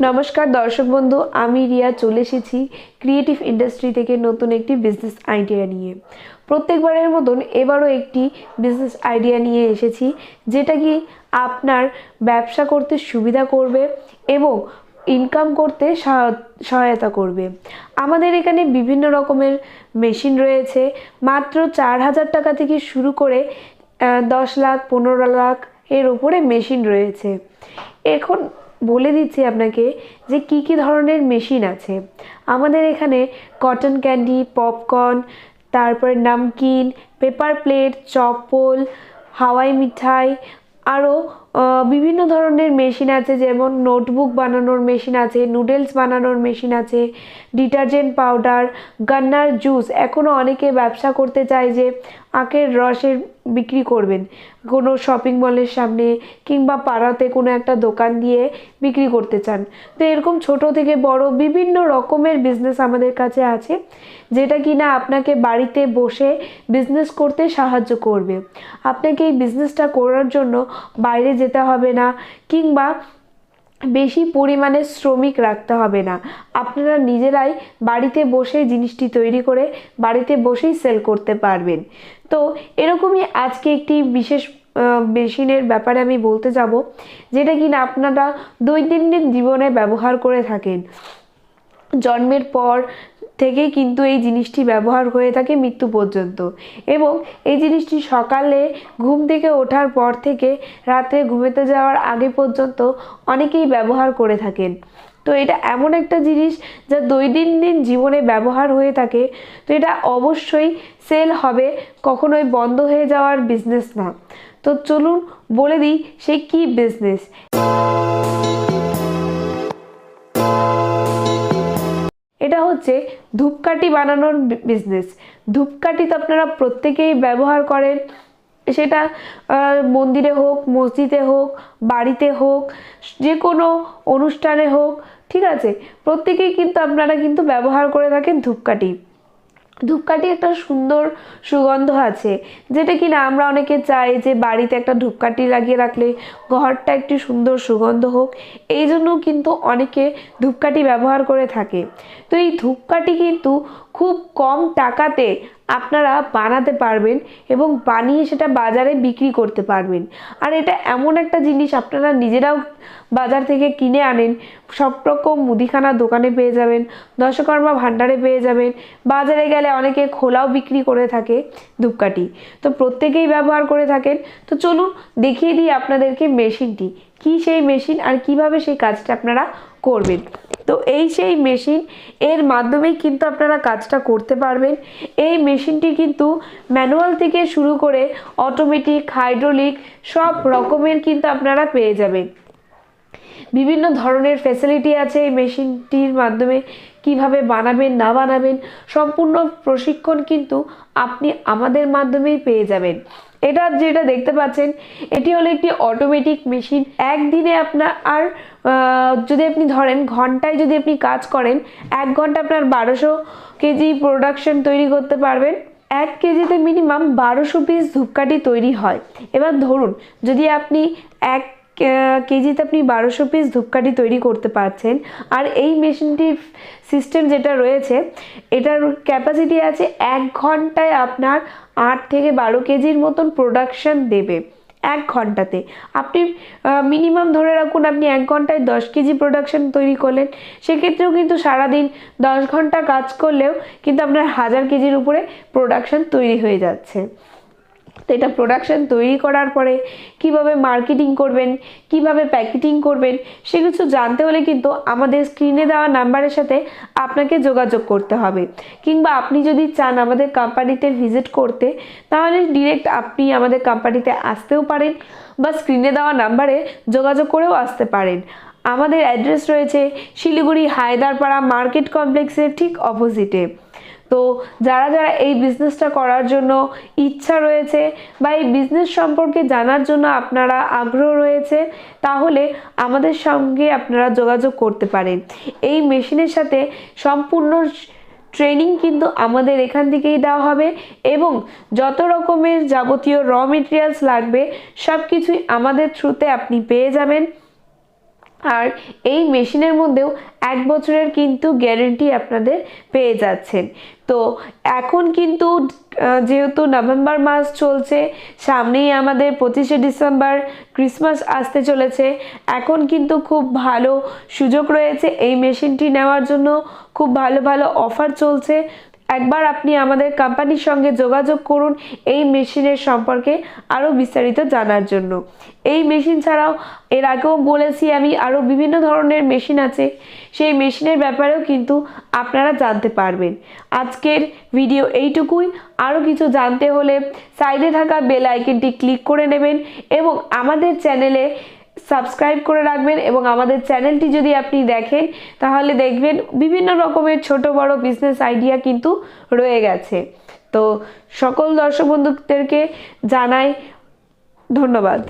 নমস্কার, দর্শক বন্ধু, আমি রিয়া চলে এসেছি ক্রিয়েটিভ ইন্ডাস্ট্রি থেকে নতুন একটি বিজনেস আইডিয়া নিয়ে। প্রত্যেকবারের মতন এবারও একটি বিজনেস আইডিয়া নিয়ে এসেছি, যেটা কি আপনার ব্যবসা করতে সুবিধা করবে এবং ইনকাম করতে সহায়- সহায়তা করবে। আমাদের এখানে বিভিন্ন রকমের মেশিন রয়েছে, মাত্র চার হাজার টাকা থেকে শুরু করে দশ লাখ, পনেরো লাখ এর উপরে মেশিন রয়েছে। এখন বলে দিচ্ছি আপনাকে যে কি কি ধরনের মেশিন আছে। আমাদের এখানে কটন ক্যান্ডি পপকর্ন তারপরে নামকিন পেপার প্লেট চপ্পল হাওয়াই মিঠাই আরও বিভিন্ন ধরনের মেশিন আছে, যেমন নোটবুক বানানোর মেশিন আছে নুডলস বানানোর মেশিন আছে ডিটারজেন্ট পাউডার গান্নার জুস এখনও অনেকে ব্যবসা করতে চায় যে আখের রসের বিক্রি করবেন। কোনো শপিং মলের সামনে কিংবা পাড়াতে কোনো একটা দোকান দিয়ে বিক্রি করতে চান। তো এরকম ছোট থেকে বড় বিভিন্ন রকমের বিজনেস আমাদের কাছে আছে, যেটা কি না আপনাকে বাড়িতে বসে বিজনেস করতে সাহায্য করবে। আপনাকে এই বিজনেসটা করার জন্য বাইরে যেতে হবে না, কিংবা বেশি পরিমাণে শ্রমিক রাখতে হবে না। আপনারা নিজেরাই বাড়িতে বসে জিনিসটি তৈরি করে বাড়িতে বসেই সেল করতে পারবেন। তো এরকমই আজকে একটি বিশেষ মেশিনের ব্যাপারে আমি বলতে যাব, যেটা কিনা আপনারা দৈনন্দিন জীবনে ব্যবহার করে থাকেন। জন্মের পর থেকেই কিন্তু এই জিনিসটি ব্যবহার হয়ে থাকে মৃত্যু পর্যন্ত। এবং এই জিনিসটি সকালে ঘুম থেকে ওঠার পর থেকে রাত্রে ঘুমেতে যাওয়ার আগে পর্যন্ত অনেকেই ব্যবহার করে থাকেন। তো এটা এমন একটা জিনিস যা দৈনন্দিন জীবনে ব্যবহার হয়ে থাকে। তো এটা অবশ্যই সেল হবে, কখনোই বন্ধ হয়ে যাওয়ার বিজনেস না। তো চলুন বলে দিই সে কী বিজনেস এটা হচ্ছে ধূপকাঠি বানানোর বিজনেস ধূপকাঠি তো আপনারা প্রত্যেকেই ব্যবহার করেন। সেটা মন্দিরে হোক, মসজিদে হোক, বাড়িতে হোক যে কোনো অনুষ্ঠানে হোক, ঠিক আছে? প্রত্যেকেই কিন্তু আপনারা কিন্তু ব্যবহার করে থাকেন ধূপকাঠি। ধূপকাঠি একটা সুন্দর সুগন্ধ আছে, যেটা কিনা আমরা অনেকে চাই যে বাড়িতে একটা ধূপকাঠি লাগিয়ে রাখলে ঘরটা একটি সুন্দর সুগন্ধ হোক। এই জন্য কিন্তু অনেকে ধূপকাঠি ব্যবহার করে থাকে। তো এই ধূপকাঠি কিন্তু খুব কম টাকাতে আপনারা বানাতে পারবেন এবং বানিয়ে সেটা বাজারে বিক্রি করতে পারবেন। আর এটা এমন একটা জিনিস, আপনারা নিজেরাও বাজার থেকে কিনে আনেন, সব রকম মুদিখানা দোকানে পেয়ে যাবেন, দশকর্মা ভাণ্ডারে পেয়ে যাবেন, বাজারে গেলে অনেকে খোলাও বিক্রি করে থাকে ধূপকাঠি। তো প্রত্যেকেই ব্যবহার করে থাকেন। তো চলুন দেখিয়ে দিই আপনাদেরকে মেশিনটি, কি সেই মেশিন আর কীভাবে সেই কাজটা আপনারা করবেন। তো এই সেই মেশিন এর মাধ্যমেই কিন্তু আপনারা কাজটা করতে পারবেন। এই মেশিনটি কিন্তু ম্যানুয়াল থেকে শুরু করে অটোমেটিক হাইড্রোলিক সব রকমের কিন্তু আপনারা পেয়ে যাবেন। বিভিন্ন ধরনের ফ্যাসিলিটি আছে এই মেশিনটির মাধ্যমে, কীভাবে বানাবেন, না বানাবেন, সম্পূর্ণ প্রশিক্ষণ কিন্তু আপনি আমাদের মাধ্যমেই পেয়ে যাবেন। এটা যেটা দেখতে পাচ্ছেন, এটি হলো একটি অটোমেটিক মেশিন একদিনে আপনার আর যদি আপনি ধরেন ঘন্টায় যদি আপনি কাজ করেন, এক ঘণ্টা আপনার বারোশো কেজি প্রোডাকশন তৈরি করতে পারবেন। এক কেজিতে মিনিমাম বারোশো পিস ধূপকাঠি তৈরি হয়। এবার ধরুন, যদি আপনি এক কেজিতে আপনি বারোশো পিস ধূপকাঠি তৈরি করতে পারছেন। আর এই মেশিনটির সিস্টেম যেটা রয়েছে, এটার ক্যাপাসিটি আছে এক ঘন্টায় আপনার আট থেকে বারো কেজির মতন প্রোডাকশান দেবে, এক ঘন্টাতে। আপনি মিনিমাম ধরে রাখুন আপনি এক ঘন্টায় দশ কেজি প্রোডাকশন তৈরি করলেন। সেক্ষেত্রেও কিন্তু সারাদিন দশ ঘণ্টা কাজ করলেও কিন্তু আপনার হাজার কেজির উপরে প্রোডাকশন তৈরি হয়ে যাচ্ছে। তো এটা প্রোডাকশন তৈরি করার পরে কীভাবে মার্কেটিং করবেন, কীভাবে প্যাকেটিং করবেন, সে কিছু জানতে হলে কিন্তু আমাদের স্ক্রিনে দেওয়া নাম্বারের সাথে আপনাকে যোগাযোগ করতে হবে। কিংবা আপনি যদি চান আমাদের কোম্পানিতে ভিজিট করতে, তাহলে ডিরেক্ট আপনি আমাদের কোম্পানিতে আসতেও পারেন বা স্ক্রিনে দেওয়া নাম্বারে যোগাযোগ করেও আসতে পারেন। আমাদের অ্যাড্রেস রয়েছে শিলিগুড়ি হায়দারপাড়া মার্কেট কমপ্লেক্সের ঠিক অপোজিটে তো যারা যারা এই বিজনেসটা করার জন্য ইচ্ছা রয়েছে বা এই বিজনেস সম্পর্কে জানার জন্য আপনারা আগ্রহ রয়েছে, তাহলে আমাদের সঙ্গে আপনারা যোগাযোগ করতে পারেন। এই মেশিনের সাথে সম্পূর্ণ ট্রেনিং কিন্তু আমাদের এখান থেকেই দেওয়া হবে এবং যত রকমের যাবতীয় র মেটেরিয়ালস লাগবে সব কিছুই আমাদের থ্রুতে আপনি পেয়ে যাবেন। আর এই মেশিনের মধ্যেও এক বছরের কিন্তু গ্যারেন্টি আপনাদের পেয়ে যাচ্ছেন। তো এখন কিন্তু যেহেতু নভেম্বর মাস চলছে, সামনেই আমাদের পঁচিশে ডিসেম্বর ক্রিসমাস আসতে চলেছে, এখন কিন্তু খুব ভালো সুযোগ রয়েছে এই মেশিনটি নেওয়ার জন্য। খুব ভালো ভালো অফার চলছে একবার আপনি আমাদের কোম্পানির সঙ্গে যোগাযোগ করুন এই মেশিনের সম্পর্কে আরও বিস্তারিত জানার জন্য। এই মেশিন ছাড়াও এর আগেও বলেছি আমি আরও বিভিন্ন ধরনের মেশিন আছে। সেই মেশিনের ব্যাপারেও কিন্তু আপনারা জানতে পারবেন। আজকের ভিডিও এইটুকুই। আরও কিছু জানতে হলে সাইডে থাকা বেল আইকনটি ক্লিক করে নেবেন এবং আমাদের চ্যানেলে সাবস্ক্রাইব করে রাখবেন এবং আমাদের চ্যানেলটি যদি আপনি দেখেন, তাহলে দেখবেন বিভিন্ন রকমের ছোট বড় বিজনেস আইডিয়া কিন্তু রয়ে গেছে। তো সকল দর্শক বন্ধুদেরকে জানাই ধন্যবাদ।